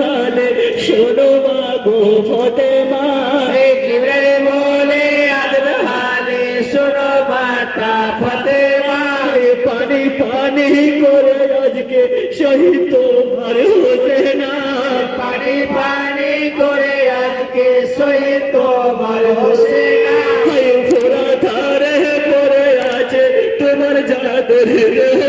হালে শোনো ফতে মায়ে বলে আদর শোনো মাতা ফতে পানি পানি করে আজকে শহীদ তোমার হতে না পানি পানি করে আজকে শহীদ তোমার হতে না ফোরা পরে আছে তোমার রে।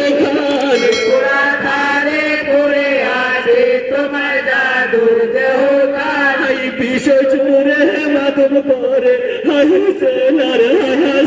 সজনুর মাধব পরে। হাই সেনার হাস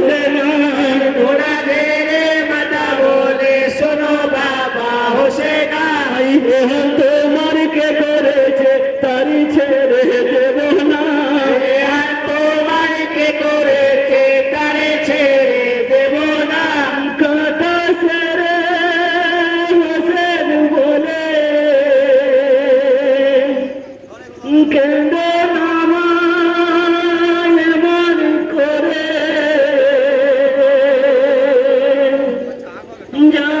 성장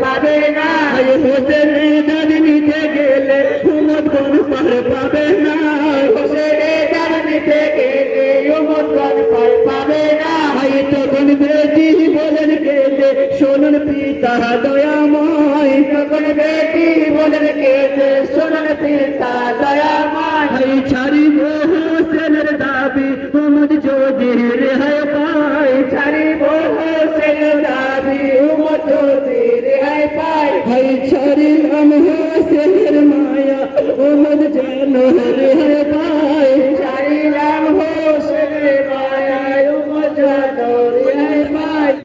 পাবে না হোসেনে দাদি নিতে পিতা দয়াময় তখন বেটি বলেন কেঁদে শোনেন পিতা দয়াময়। ভাই ছাড়িব হোসেনের দাবি হুমদ যদি রেহাই পাই ছাড়িব হোসেন দাবি উমর যদি রেহাই পায়। ভাই ছাড়িলাম হোসেনের মায়া হুমদ যেন পাই